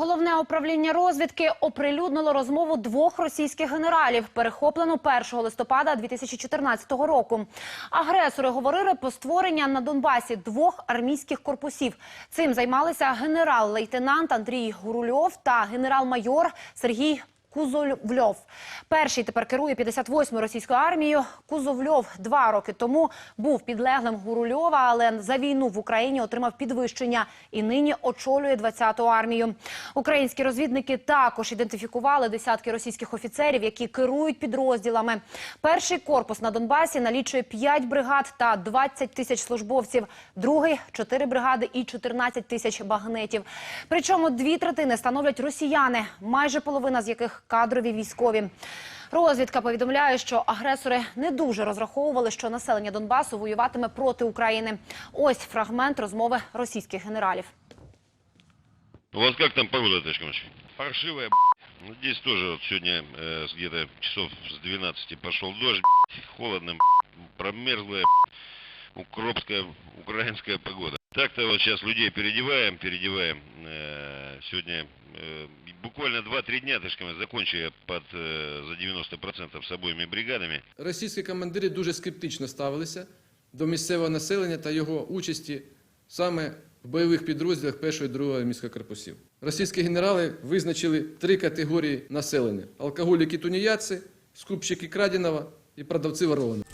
Головне управління розвідки оприлюднило розмову двох російських генералів, перехоплену 1 листопада 2014 року. Агресори говорили про створення на Донбасі двох армійських корпусів. Цим займалися генерал-лейтенант Андрій Гурульов та генерал-майор Сергій Кузовльов. Перший тепер керує 58-ю російською армією. Кузовльов два роки тому був підлеглим Гурульова, але за війну в Україні отримав підвищення і нині очолює 20-ту армію. Українські розвідники також ідентифікували десятки російських офіцерів, які керують підрозділами. Перший корпус на Донбасі налічує 5 бригад та 20 тисяч службовців. Другий – 4 бригади і 14 тисяч багнетів. Причому дві третини становлять росіяни, майже половина з яких кадрові військові. Розвідка повідомляє, що агресори не дуже розраховували, що населення Донбасу воюватиме проти України. Ось фрагмент розмови російських генералів. У вас как там погода, товарищ командир? Паршивая, б***ь. Ну, здесь тоже вот сегодня э, с где-то часов с 12 пошел дождь, б***ь. холодно, б***ь. промерзлая, б***ь. укропская, украинская погода. Так-то вот сейчас людей переодеваем, переодеваем. Э, сегодня э, буквально 2-3 дня, товарищ командир, закончу я под, э, за 90% с обоими бригадами. Російські командири дуже скептично ставилися до місцевого населення та його участі саме в бойових підрозділах 1 і 2 міських корпусів. Російські генерали визначили три категорії населення: алкоголіки тунеядці, скупщики краденого і продавці ворованого.